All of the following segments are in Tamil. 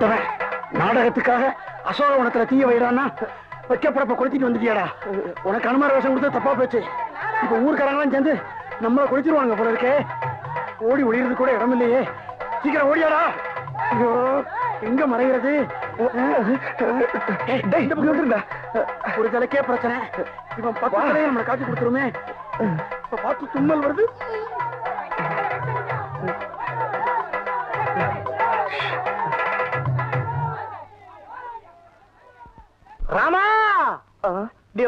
அறிவு விட்டவன் நாடகத்துக்காக அசோகவனத்துல தீய வைறானா வைக்கப்படப்ப கொளுத்திட்டு வந்துட்டியாடா. உனக்கு அனுமார வேஷம் கொடுத்து தப்பா போச்சு. இப்ப ஊர்க்காரங்களாம் சேர்ந்து நம்மள கொளுத்திடுவாங்க போல இருக்கே. ஓடி ஒளியிறது கூட இடம் இல்லையே. சீக்கிரம் ஓடியாடா. ஐயோ எங்க மறைகிறது இந்த பக்கம் வந்துருடா. ஒரு தலைக்கே பிரச்சனை. இவன் பக்கத்திலே நம்மளை காட்சி கொடுத்துருமே. இப்ப பார்த்து தும்மல் வருது.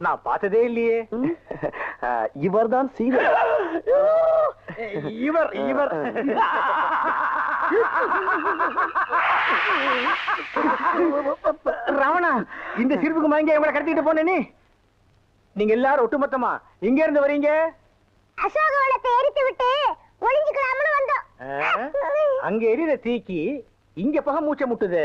நான் பார்த்ததே இல்லையே. இவர் தான் சீதா இவர் இவர். ராவணா இந்த சிரிப்புக்கு மயங்க இவங்களை கடத்திட்டு போன நீ? நீங்க எல்லாரும் ஒட்டுமொத்தமா இங்க இருந்து வரீங்க? அசோகவனத்தை எரித்து விட்டு ஒளிஞ்சுக்கலாம்னு வந்தோம்? அங்க எரியுற தீக்கி இங்க பக மூச்சை முட்டுது.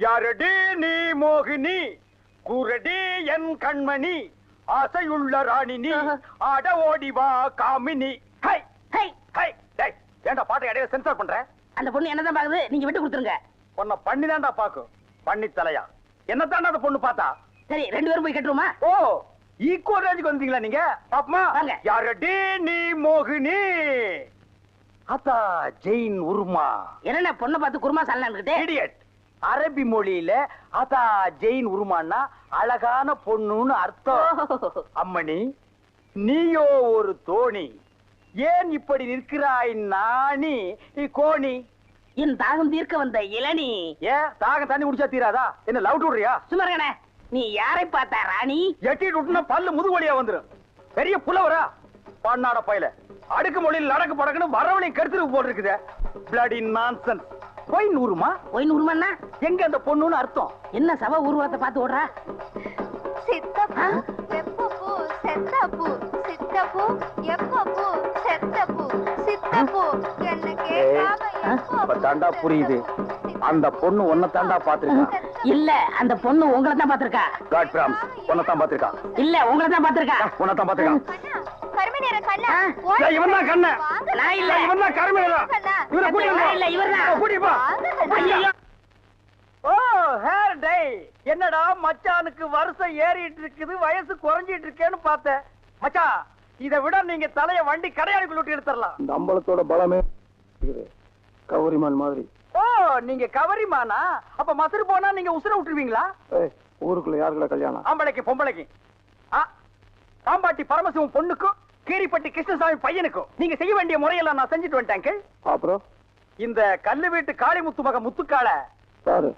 யாரடி நீ மோகினி? கூரடி என் கண்மணி. ஆசையுள்ள ராணி நீ ஆட ஓடி வா காமினி. ஹை. High, high. டேய் ஏன்டா பாட்டை இடையில சென்சார் பண்ற? அந்த பொண்ணு என்னதான் பாக்குது? நீங்க விட்டு கொடுத்துருங்க. உன்னை பண்ணி தான்டா பாக்கும் பண்ணி தலையா. என்னத்தாண்டா அந்த பொண்ணு பார்த்தா? சரி ரெண்டு பேரும் போய் கட்டுருமா ஓ ஈக்குவல் ரேஞ்சுக்கு வந்தீங்களா நீங்க? பாப்பமா. யாரடி நீ மோகினி? அத்தா ஜெயின் உருமா. என்னென்ன பொண்ணை பார்த்து குருமா சாலான்னுக்கிட்டே இடியட் அரபி மொழியில அதா ஜெயின் உருமான்னா அழகான பொண்ணுன்னு அர்த்தம். அம்மணி நீயோ ஒரு தோணி. ஏன் இப்படி நிற்கிறாய் நாணி? கோணி. என் தாகம் தீர்க்க வந்த இளநீ. ஏன்? தாகம் தண்ணி குடிச்சா தீராதா? என்ன லவ் விடுறியா சுமரகனே நீ யாரை பார்த்தா ராணி? எட்டிட்டு விட்டுனா பல்லு முதுகு வழியா வந்துரும். பெரிய புலவரா? பண்ணாட பையல. அடுக்கு மொழியில் நடக்கு படக்குன்னு வரவழையும் கருத்து போட்டு இருக்குது பிளடி நான்சன்ஸ் போய் நூறுமா? போய் நூறுமண்ணா எங்க அந்த பொண்ணுன்னு அர்த்தம்? என்ன சவ உருவத்தை பார்த்து ஓடுறா? சித்தப்பூ எப்பப்பூ செத்தப்பூ சித்தப்பூ எப்பப்பூ செத்தப்பூ சித்தப்பூ. என்ன கேட்காம இப்ப தாண்டா புரியுது. அந்த பொண்ணு உன்னை தாண்டா பாத்திருக்கா இல்ல அந்த பொண்ணு உங்களை தான் பாத்திருக்கா காட் பிராம்ஸ் உன்னை தான் பாத்திருக்கா இல்ல உங்களை தான் பாத்திருக்கா உன்னை தான் பாத்திருக்கா கருமை நிற கண்ணா. ஆ, ஓடி இவன் தான் கண்ண. வாங்க நான் இல்ல. இவன் தான் கருமையா கண்ணா. இவரை கூட்டிட்டு நான் இல்ல இவர்தான். கூட்டிட்டு போ வாங்க கண்ணா. ஐயோ ஓ ஹேர் டை என்னடா மச்சானுக்கு வருஷம் ஏறிட்டு இருக்குது வயசு குறைஞ்சிட்டு இருக்கேன்னு பார்த்தேன். மச்சான் இதை விட நீங்க தலைய வண்டி கடையாளுக்குள்ள விட்டு எடுத்துடலாம் இந்த அம்பலத்தோட பலமே இருக்குது. கௌரிமான் மாதிரி. ஓ நீங்க கவரிமானா? அப்ப மசரு போனா நீங்க உசுர விட்டுருவீங்களா? ஊருக்குள்ள யாருக்குள்ள கல்யாணம்? ஆம்பளைக்கு பொம்பளைக்கு. ஆ, பாம்பாட்டி பரமசிவம் பொண்ணுக்கும் கீரிப்பட்டி கிருஷ்ணசாமி பையனுக்கும் நீங்க செய்ய வேண்டிய முறையெல்லாம் நான் செஞ்சுட்டு வந்துட்டேன். அப்புறம்? இந்த கல்லு வீட்டு காளிமுத்து மக முத்துக்கால. சாரு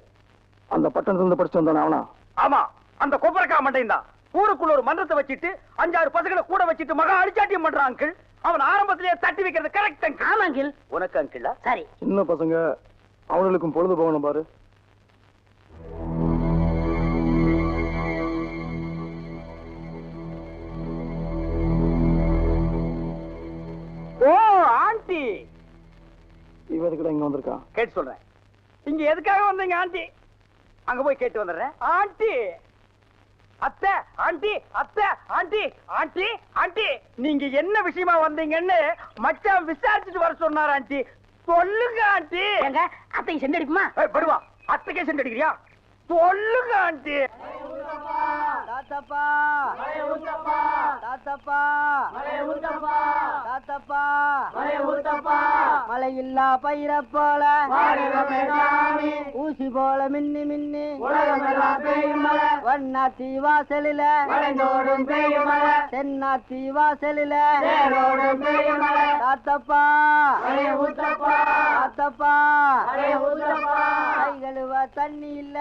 அந்த பட்டணத்துல இருந்து படிச்சு வந்தானே அவனா? ஆமா அந்த கொப்பரக்கா மண்டையும் தான் ஊருக்குள்ள ஒரு மன்றத்தை வச்சுட்டு அஞ்சாறு பசங்களை கூட வச்சுட்டு மகா அடிச்சாட்டியம் பண்றான் அங்கிள். அவன் ஆரம்பத்திலேயே தட்டி வைக்கிறது கரெக்ட் அங்கிள். ஆமா அங்கிள். உனக்கு அங்கிள்? சரி. சின்ன பசங்க அவனுங்களுக்கும் பொழுது போகணும் பாரு. இவ எதுக்குடா இங்க வந்திருக்கான். கேட்டு சொல்றேன். இங்க எதுக்காக வந்தீங்க ஆண்டி? அங்க போய் கேட்டு வந்துடுறேன். ஆண்டி! அத்தை ஆண்டி அத்தை ஆண்டி ஆண்டி ஆண்டி! நீங்க என்ன விஷயமா வந்தீங்கன்னு மச்சான் விசாரிச்சுட்டு வர சொன்னார் ஆண்டி. சொல்லுங்க ஆண்டி! எங்க அத்தை செண்டு அடிக்குமா? ஏய், படுவா. அத்தைக்கே அடிக்கிறியா? சொல்லுங்க ஆண்டி! தாத்தப்பா! தாத்தப்பா! தாத்தப்பா மழை இல்லா பயிர போல. ஊசி போல மின்னி மின்னி. வண்ணாத்தி வாசலில. தென்னாத்தி வாசலில. தாத்தப்பா. தாத்தப்பா கை கழுவ தண்ணி இல்ல.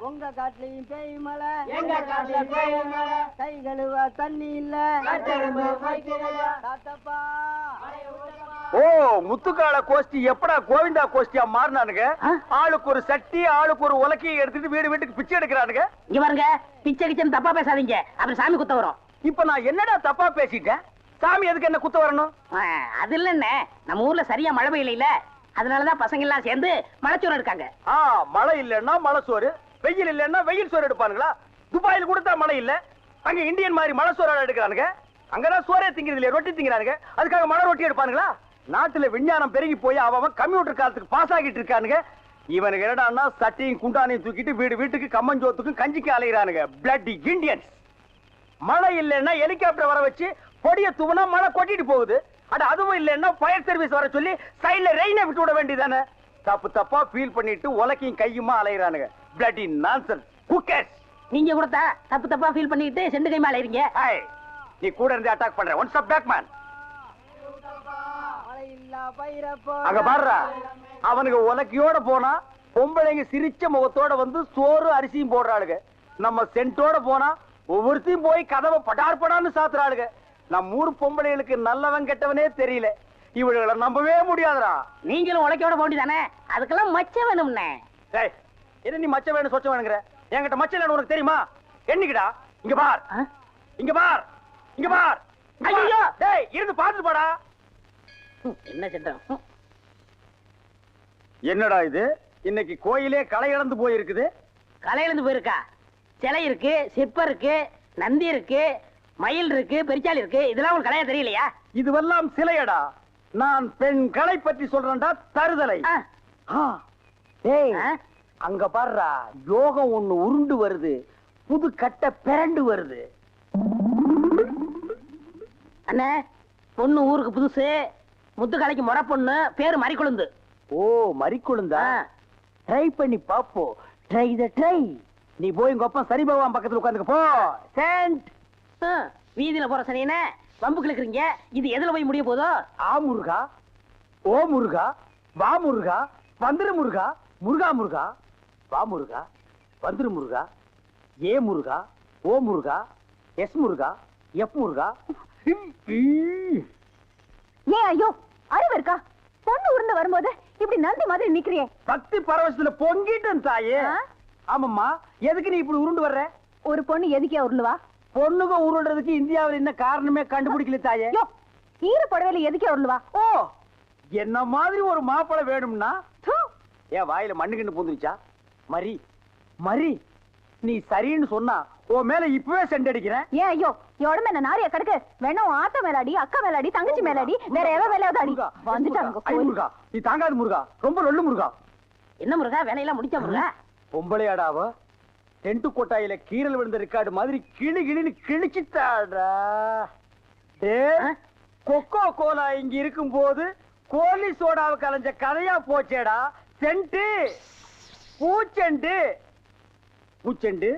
உங்க காட்டுலயும் பேய் மலை கை கழுவ தண்ணி இல்ல. தாத்தப்பா ஓ முத்துக்கால கோஷ்டி எப்படா கோவிந்தா கோஷ்டியா மாறினானுங்க? ஆளுக்கு ஒரு சட்டி ஆளுக்கு ஒரு உலக்கையை எடுத்துட்டு வீடு வீட்டுக்கு பிச்சை எடுக்கிறானுங்க. இங்க பாருங்க பிச்சை கிச்சன் தப்பா பேசாதீங்க. அப்புறம் சாமி குத்த வரும். இப்ப நான் என்னடா தப்பா பேசிட்டேன்? சாமி எதுக்கு என்ன குத்த வரணும்? அது இல்லன்னு நம்ம ஊர்ல சரியா மழை பெய்யல அதனாலதான் பசங்க எல்லாம் சேர்ந்து மலைச்சூரம் இருக்காங்க ஆ மழை இல்லைன்னா மழை சோறு வெயில் இல்லைன்னா வெயில் சோறு எடுப்பானுங்களா? துபாயில் கொடுத்தா மழை இல்ல. அங்க இந்தியன் மாதிரி மழை சோறு எடுக்கிறானுங்க. அங்கதான் சோறே திங்கிறது இல்லையா ரொட்டி திங்கிறானுங்க. அதுக்காக மழை ரொட்டி எடுப்பானுங்களா? நாட்டுல விஞ்ஞானம் பெருகி போய் அவன் கம்ப்யூட்டர் காலத்துக்கு பாஸ் ஆகிட்டு இருக்கானுங்க. இவனுக்கு என்னடான்னா சட்டையும் குண்டானையும் தூக்கிட்டு வீடு வீட்டுக்கு கம்மஞ்சோத்துக்கும் கஞ்சிக்கு அலைகிறானுங்க பிளட் இந்தியன்ஸ் மழை இல்லைன்னா ஹெலிகாப்டர் வர வச்சு பொடிய தூவனா மழை கொட்டிட்டு போகுது. அட அதுவும் இல்லைன்னா ஃபயர் சர்வீஸ் வர சொல்லி சைடுல ரெயினை விட்டு விட வேண்டியதானே தப்பு தப்பா ஃபீல் பண்ணிட்டு உலக்கையும் கையுமா அலைகிறானுங்க பிளட் இன் நான்சன் குக்கர்ஸ் நீங்க கொடுத்தா தப்பு தப்பா ஃபீல் பண்ணிட்டு செண்டு கை மேல இருங்க ஹாய் நீ கூட இருந்து அட்டாக் பண்ற. ஒன் ஸ்டாப் பேக் மேன் அங்க பாருடா. அவனுக்கு உலக்கையோட போனா பொம்பளைங்க சிரிச்ச முகத்தோட வந்து சோறு அரிசியும் போடுறாளுங்க. நம்ம சென்ட்டோட போனா ஒவ்வொருத்தையும் போய் கதவை படார் படான்னு சாத்துறாளுங்க. நம்ம ஊர் பொம்பளைகளுக்கு நல்லவன் கெட்டவனே தெரியல. இவளுகளை நம்பவே முடியாதுடா. நீங்களும் உழைக்கோட போண்டிதானே அதுக்கெல்லாம் மச்ச வேணும்னே. டேய் என்ன நீ மச்ச வேணும் சொச்ச வேணுங்கிற? என்கிட்ட மச்ச இல்லைன்னு உனக்கு தெரியுமா? என்னைக்குடா? இங்க பார்? இங்க பார். இங்க பார். ஐயையோ! டேய் இருந்து பார்த்துட்டு போடா. என்ன சித்திரம் ம். என்னடா இது? இன்னைக்கு கோயிலே களை இழந்து போயிருக்குது. கலையில இருந்து போயிருக்கா? சிலை இருக்கு சிற்பம் இருக்கு நந்தி இருக்கு மயில் இருக்கு பெரிச்சாலி இருக்கு இதெல்லாம் உங்களுக்கு கலையா தெரியலையா? இதுவெல்லாம் சிலையடா. நான் பெண் கலை பற்றி சொல்றேன்டா தருதலை. ஆ? அங்க பாருடா யோகம் ஒண்ணு உருண்டு வருது புது கட்டை பிறண்டு வருது. அண்ணே பொண்ணு ஊருக்கு புதுசு முத்துக்கலைக்கு முறை பொண்ணு பேரு மறிக்குழுந்து. ஓ மறிக்குழுந்தா. ட்ரை பண்ணி பாப்போம் ட்ரை த ட்ரை நீ போய் உங்க அப்பா சரி பகவான் பக்கத்துல உட்காந்துக்க போ. சென்ட் ஆ, வீதியில போற சனியனே வம்பு கிழக்குறீங்க. இது எதுல போய் முடிய போதோ ஆ முருகா. ஓ முருகா. வா முருகா. வந்துரு முருகா. முருகா முருகா. வா முருகா. வந்துரு முருகா. ஏ முருகா. ஓ முருகா. எஸ் முருகா. எஃப் முருகா. ஏன் ஐயோ அறிவு இருக்கா? பொண்ணு உருண்டு வரும்போது இப்படி நந்தி மாதிரி நிக்கிறியே. பக்தி பரவசத்துல பொங்கிட்டேன் தாயே? ஆமாம்மா. எதுக்கு நீ இப்படி உருண்டு வர்ற? ஒரு பொண்ணு எதுக்கே உருளுவா பொண்ணுங்க உருள்றதுக்கு இந்தியாவில் என்ன காரணமே கண்டுபிடிக்கல தாயே. ஈர புடவையில எதுக்கே உருளுவா? ஓ என்ன மாதிரி ஒரு மாப்பிளை வேணும்னா? ஏன் வாயில மண்ணுக்கிண்டு பூந்துருச்சா? மரி மரி நீ சரின்னு சொன்னா உன் மேல இப்பவே செண்டடிக்கிறேன் ஏன் ஐயோ உடம்பு என்ன நாரிய கிடக்கு? வேணா உன் ஆத்தா மேலாடி அக்கா மேலாடி தங்கச்சி மேலாடி வேற எவ மேலாவது அடி. வந்துட்டாங்க முருகா நீ தாங்காது முருகா ரொம்ப லொல்லு முருகா. என்ன முருகா வேலையெல்லாம் முடிச்ச முருகா? பொம்பளையாடாவ டென்ட் கொட்டாயில கீரல் விழுந்த ரெக்கார்டு மாதிரி கிளி கிளின்னு கிழிச்சிட்டாடா? கொக்கோ கோலா இங்க இருக்கும் போது கோலி சோடாவை கலைஞ்ச கதையா போச்சேடா. சென்ட்டு பூச்செண்டு. பூச்செண்டு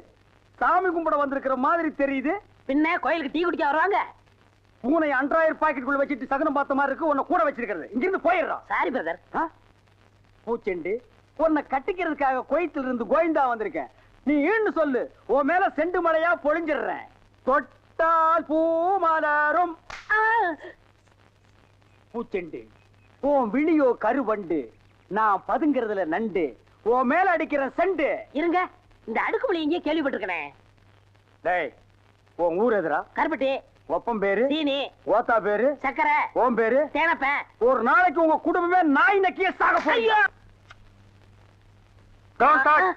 சாமி கும்பிட வந்திருக்கிற மாதிரி தெரியுது. பின்ன கோயிலுக்கு டீ குடிக்க வருவாங்க. பூனை அன்றாயிரம் பாக்கெட்டுக்குள்ள வச்சுட்டு சகனம் பார்த்த மாதிரி இருக்கு உன்னை கூட வச்சிருக்கிறது. இங்கிருந்து போயிடுறான் சாரி பிரதர் பூச்செண்டு உன்னை கட்டிக்கிறதுக்காக கோயத்தில் இருந்து கோயந்தா வந்திருக்கேன். நீ ஈன்னு சொல்லு. உன் மேல செண்டு மழையா பொழிஞ்சிடுறேன். தொட்டால் பூ மலரும். பூச்செண்டு. உன் விழியோ கருவண்டு. நான் பதுங்கிறதுல நண்டு. உன் மேல அடிக்கிற செண்டு. இருங்க. இந்த அடுக்குமொழி எங்கேயே கேள்விப்பட்டிருக்கேன். டேய் உன் ஊர் எதுரா கருப்பட்டி. ஒப்பம் பேரு? சீனி. ஓத்தா பேரு? சக்கரை. ஓம் பேரு? தேனப்பேன் ஒரு நாளைக்கு உங்க குடும்பமே நாய் நக்கிய சாக touch.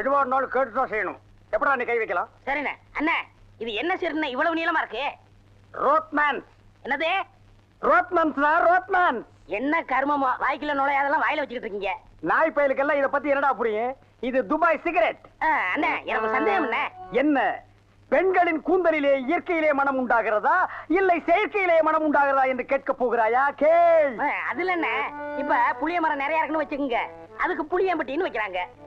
எதுவா இருந்தாலும் கேட்டு தான் செய்யணும். எப்படா நீ கை வைக்கலாம்? சரிண்ணே. அண்ணே இது என்ன சரிண்ணே இவ்வளவு நீளமா இருக்கு? ரோத்மேன் என்னது? ரோத்மேன் சார் ரோத்மேன் என்ன கர்மமோ? வாய்க்குள்ள நுழையாதெல்லாம் வாயில வச்சுக்கிட்டு இருக்கீங்க. நாய் பயலுக்கெல்லாம் இத பத்தி என்னடா புரியும்? இது துபாய் சிகரெட். அண்ணே எனக்கு சந்தேகம் அண்ணே. என்ன? பெண்களின் கூந்தலிலே இயற்கையிலே மனம் உண்டாகிறதா? இல்லை செயற்கையிலே மனம் உண்டாகிறதா என்று கேட்க போகிறாயா? கேள். அதுல என்ன இப்ப புளிய மரம் நிறைய இருக்குன்னு வச்சுக்கோங்க. அதுக்கு புளியம்பட்டின்னு வைக்கிறாங்க.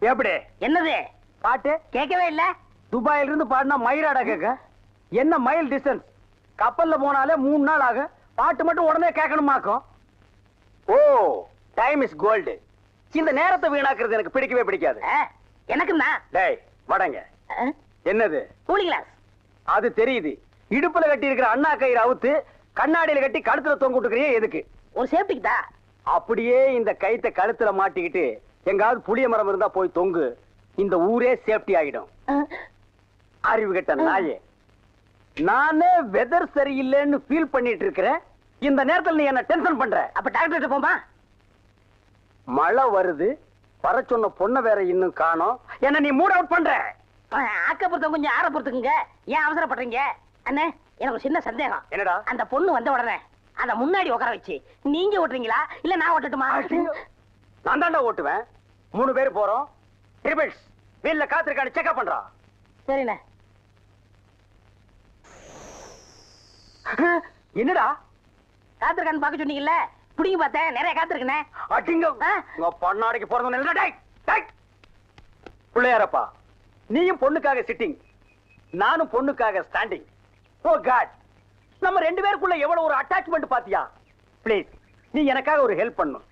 எப்படி? என்னது? பாட்டு? கேட்கவே இல்ல. துபாயில இருந்து பாடினா மயிராடா கேட்க. என்ன மைல் டிஸ்டன்ஸ் கப்பல்ல போனாலே மூணு நாள் ஆகும். பாட்டு மட்டும் உடனே கேட்கணுமாக்கும்? ஓ டைம் இஸ் கோல்டு இந்த நேரத்தை வீணாக்குறது எனக்கு பிடிக்கவே பிடிக்காது. ஆ, எனக்கும்தான். டேய் வடங்க? என்னது? Cooling glass. அது தெரியுது. இடுப்புல கட்டி இருக்கிற அண்ணா கயிறு அவுத்து கண்ணாடியில கட்டி கழுத்துல தொங்க விட்டுக்கிறியே எதுக்கு? ஒரு சேஃப்டிக்கு தான் அப்படியே இந்த கயித்தை கழுத்துல மாட்டிக்கிட்டு எங்காவது புளிய மரம் இருந்தா போய் தொங்கு. இந்த ஊரே சேஃப்டி ஆகிடும் அறிவு கெட்ட நாயே. நானே வெதர் சரியில்லைன்னு ஃபீல் பண்ணிட்டு இருக்கிறேன் இந்த நேரத்துல நீ என்ன டென்ஷன் பண்ற. அப்ப டாக்டர் போமா மழை வருது. வர சொன்ன பொண்ணை வேற இன்னும் காணோம். என்ன நீ மூட் அவுட் பண்ற. ஆக்க பொறுத்தவங்க கொஞ்சம் ஆற பொறுத்துக்குங்க. ஏன் அவசரப்படுறீங்க? அண்ணே எனக்கு சின்ன சந்தேகம். என்னடா? அந்த பொண்ணு வந்த உடனே அத முன்னாடி உட்கார வச்சு நீங்க ஓட்டுறீங்களா? இல்ல நான் ஓட்டட்டுமா? நான் தாண்டா ஓட்டுவேன். மூணு பேர் போறோம். ட்ரிபிள்ஸ் வீல்ல காத்திருக்கான்னு செக்அப் பண்றா. சரிண்ணே. என்னடா? காத்திருக்கான்னு பார்க்க சொன்னீங்கல்ல? புடிங்க பார்த்தேன் நிறைய காத்திருக்கனே அடிங்க? உங்க பொண்ணாடிக்கு பிறந்தவன் இல்லடா டேய் டேய். பிள்ளையாரப்பா நீயும் பொண்ணுக்காக சிட்டிங் நானும் பொண்ணுக்காக ஸ்டாண்டிங் ஓ காட். நம்ம ரெண்டு பேருக்குள்ள எவ்வளவு ஒரு அட்டாச்மெண்ட் பாத்தியா? ப்ளீஸ் நீ எனக்காக ஒரு ஹெல்ப் பண்ணும்.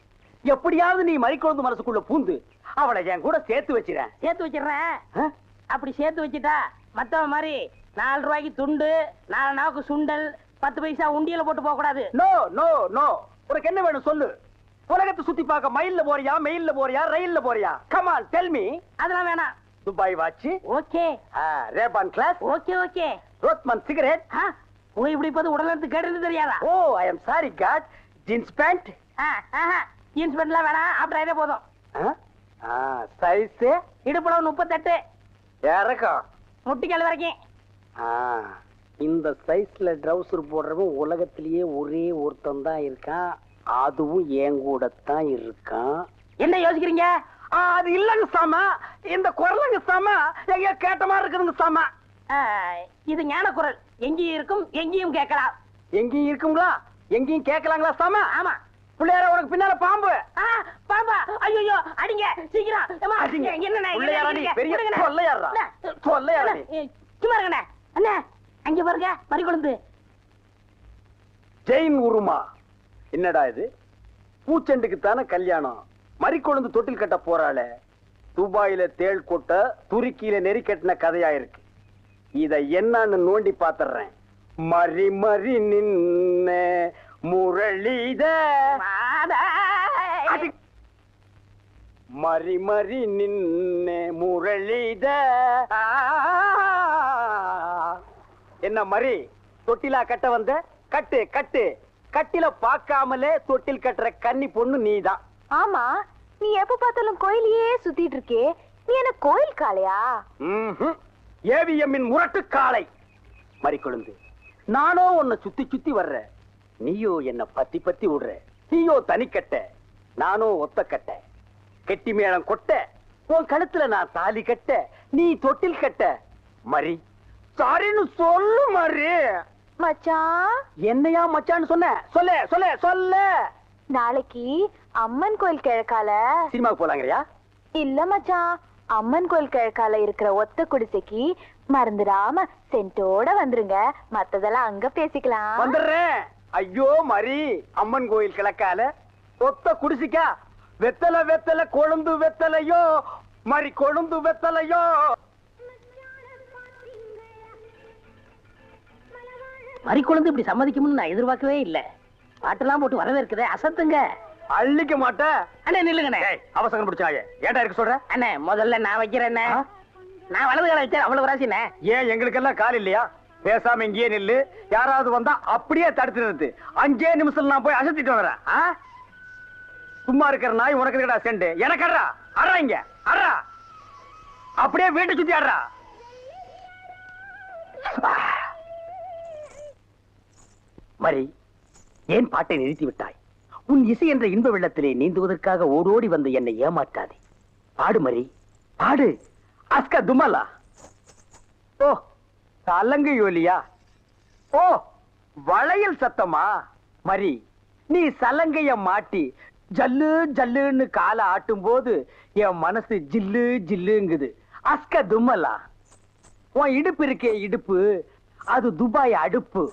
எப்படியாவது நீ மறிக்குழந்து மனசுக்குள்ள பூந்து அவளை என் கூட சேர்த்து வச்சிரேன் சேர்த்து வச்சிடுறேன்? அப்படி சேர்த்து வச்சுட்டா மத்தவன் மாதிரி நாலு ரூபாய்க்கு துண்டு நாலு நாவுக்கு சுண்டல் பத்து பைசா உண்டியல போட்டு போக கூடாது. நோ நோ நோ உனக்கு என்ன வேணும் சொல்லு. உலகத்தை சுத்தி பார்க்க மயில்ல போறியா மெயில்ல போறியா ரயில்ல போறியா? கமான் டெல் மீ அதெல்லாம் வேணாம். Dubai watch. Okay. Ray-Ban glass okay okay. Rothman cigarette. இப்படி இப்போது உடல் எடுத்து கேட்டு தெரியாதா? ஓ I am sorry god jeans pant jeans பேண்ட்லாம் வேணாம் ஆயிட்டே போதும். சைஸ் இடுப்புல முப்பத்தெட்டு. இறக்கம். முட்டிக்கால் வரைக்கும். இந்த சைஸ்ல ட்ரவுசர் போடுறவன் உலகத்திலேயே ஒரே ஒருத்தன் தான் இருக்கான். அதுவும் என் கூட தான் இருக்கான். என்ன யோசிக்கிறீங்க? அது இல்லங்க சாம. இந்த குரலுங்க சாம. எங்கேயோ கேட்ட மாதிரி இருக்குதுங்க சாம. இது ஞான குரல் எங்கேயும் இருக்கும் எங்கேயும் கேட்கலாம். எங்கேயும் இருக்குங்களா? எங்கேயும் கேட்கலாங்களா சாம? ஆமா. பிள்ளையார உனக்கு பின்னால பாம்பு. ஆ, பாப்பா ஐயோ அடிங்க சீக்கிரம். சும்மா இருங்கண்ணே. அண்ணே அங்க பாருங்க பறி கொழுந்து ஜெயின் உருமா. என்னடா இது? பூச்செண்டுக்கு தானே கல்யாணம்? மறிக்கொழுந்து தொட்டில் கட்ட போறாளே. துபாயில தேள் கொட்ட துருக்கியில நெறி கட்டின கதையா இருக்கு. இத என்னன்னு நோண்டி பாத்துறேன். மறி மறி நின்ன முரளித. மறி மறி நின்ன முரளித. என்ன மறி? தொட்டிலா கட்ட வந்த? கட்டு கட்டு. கட்டில பார்க்காமலே தொட்டில் கட்டுற கன்னி பொண்ணு நீதான். ஆமா நீ எப்ப பார்த்தாலும் கோயிலையே சுத்திட்டு இருக்கே. நீ என்ன கோயில் காளையா. ஏவிஎம்மின் முரட்டு காளை மறிக்கொழுந்து. நானோ உன்னை சுத்தி சுத்தி வர்ற. நீயோ என்ன பத்தி பத்தி விடுற நீயோ தனிக்கட்ட நானோ ஒத்த கட்ட. கெட்டி மேளம் கொட்ட. உன் கழுத்துல நான் தாலி கட்ட. நீ தொட்டில் கட்ட. மறி. சாரின்னு சொல்லு மறி. மச்சான் என்னையா மச்சான்னு சொன்ன? சொல்ல சொல்ல சொல்ல. நாளைக்கு அம்மன் கோயில் கிழக்கால. சினிமாவுக்கு போலாங்கறியா? இல்ல மச்சான் அம்மன் கோயில் கிழக்கால இருக்கிற ஒத்த குடிசைக்கு மறந்துடாம சென்ட்டோட வந்துருங்க. மத்ததெல்லாம் அங்க பேசிக்கலாம். வந்துடுறேன் ஐயோ மரி. அம்மன் கோயில் கிழக்கால ஒத்த குடிசிக்கா? வெத்தல வெத்தல கொழுந்து வெத்தலையோ? மரி கொழுந்து வெத்தலையோ? மறி கொழுந்து இப்படி சம்மதிக்கும்னு நான் எதிர்பார்க்கவே இல்ல. பாட்டெல்லாம் போட்டு வரவேற்குதே. அசத்துங்க. அள்ளிக்க மாட்ட. அண்ணே நில்லுங்கண்ணே. அவசரம் பிடிச்சாய ஏடா இருக்க சொல்ற? அண்ணே முதல்ல நான் வைக்கிறேண்ணே? நான் வலது கால வச்சேன் அவ்வளவு ராசிண்ணே. ஏன் எங்களுக்கெல்லாம் கால் இல்லையா? பேசாம இங்கேயே நில்லு. யாராவது வந்தா அப்படியே தடுத்து நிறுத்து. அஞ்சே நிமிஷம் நான் போய் அசத்திட்டு ஆ? சும்மா இருக்கிற நாய் உனக்கு இருக்கடா செண்டு? எனக்கு அறா அறா இங்க. அறா அப்படியே வீட்டை சுத்தி அறா மரி ஏன் பாட்டை நிறுத்தி விட்டாய்? உன் இசை என்ற இன்ப வெள்ளத்திலே நீந்துவதற்காக ஓடோடி வந்து என்னை ஏமாற்றாதே. பாடு மரி. பாடு. அஸ்க துமலா ஓ சலங்கு யோலியா. ஓ வளையல் சத்தமா? மரி நீ சலங்கைய மாட்டி ஜல்லு ஜல்லுன்னு காலை ஆட்டும் போது என் மனசு ஜில்லு ஜில்லுங்குது. அஸ்க தும்மலா. உன் இடுப்பு இருக்கே இடுப்பு அது துபாய் அடுப்பு.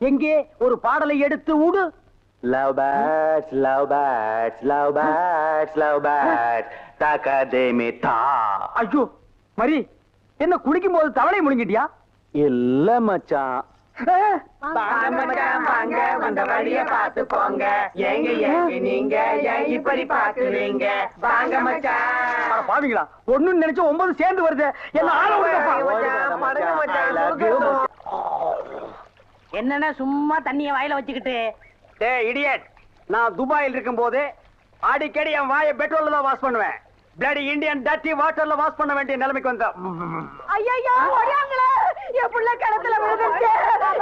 எங்கே? ஒரு பாடலை எடுத்து விடு Love birds, love birds, love birds, love birds. Takademita. ஐயோ மரி என்ன குடிக்கும் போது தவளை முழுங்கிட்டியா? இல்ல மச்சான். வந்த வழிய பார்த்து போங்க. எங்க எங்க நீங்க? இப்படி பாக்குறீங்க வாங்க மச்சான். பாவீங்களா ஒண்ணு நினைச்சு ஒன்பது சேர்ந்து வருது. என்ன ஆள என்னண்ணே சும்மா தண்ணிய வாயில வச்சுக்கிட்டு. டேய் இடியட் நான் துபாயில் இருக்கும் போது அடிக்கடி என் வாயை பெட்ரோல்ல தான் வாஷ் பண்ணுவேன். பிளடி இந்தியன் டட்டி வாட்டர்ல வாஷ் பண்ண வேண்டிய நிலைமைக்கு வந்த ஐயோ ஓடியாங்களே. என் புள்ள கிணத்துல விழுந்துச்சு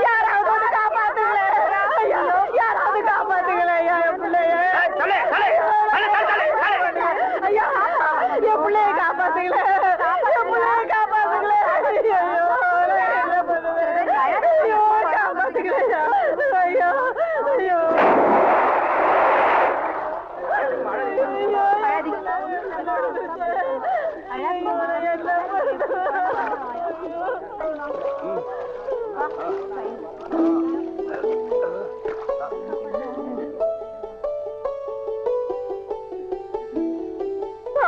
யாராவது வந்து காப்பாத்துங்களே. யாராவது காப்பாத்துங்களே என் பிள்ளைய. ஐயா என் பிள்ளைய காப்பாத்துங்களே.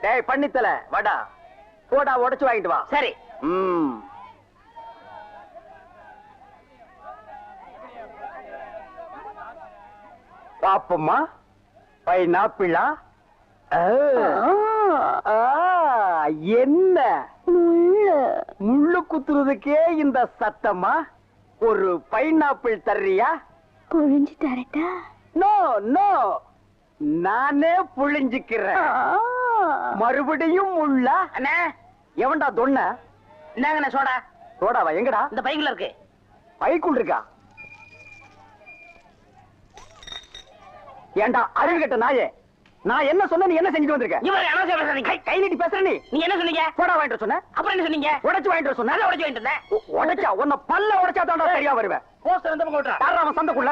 டேய் பண்ணித்தலை. வாடா. சோடா உடைச்சு வாங்கிட்டு வா. சரி. ம். பாப்பம்மா. பைனாப்பிளா? என்ன? முள்ளு. குத்துறதுக்கே இந்த சத்தமா ஒரு பைனாப்பிள் தர்றியா? புழிஞ்சு தரட்டா நோ நோ. நானே புழிஞ்சுக்கிறேன். மறுபடியும் முள்ள அண்ணா. எவன்டா தொன்ன? இந்தாங்கண்ணே சோடா? சோடாவா? எங்கடா? இந்த பைக்குள்ள இருக்கு. பைக்குள் இருக்கா? ஏண்டா அறிவு கட்ட நாயே. நான் என்ன சொன்ன நீ என்ன செஞ்சுட்டு வந்திருக்க? இவர் அனாவசியம் பேசுறீங்க கை- கை நீட்டி பேசுற நீ. என்ன சொன்னீங்க? போடா வாங்கிட்டு சொன்ன. அப்புறம் என்ன சொன்னீங்க? உடைச்சு வாங்கிட்டு சொன்ன. உடைச்சு வாங்கிட்டு இருந்தேன் உடைச்சா உன்னை பல்ல உடைச்சா தான்டா சரியா வருவேன் போஸ்டர் அவன் சந்தைக்குள்ள?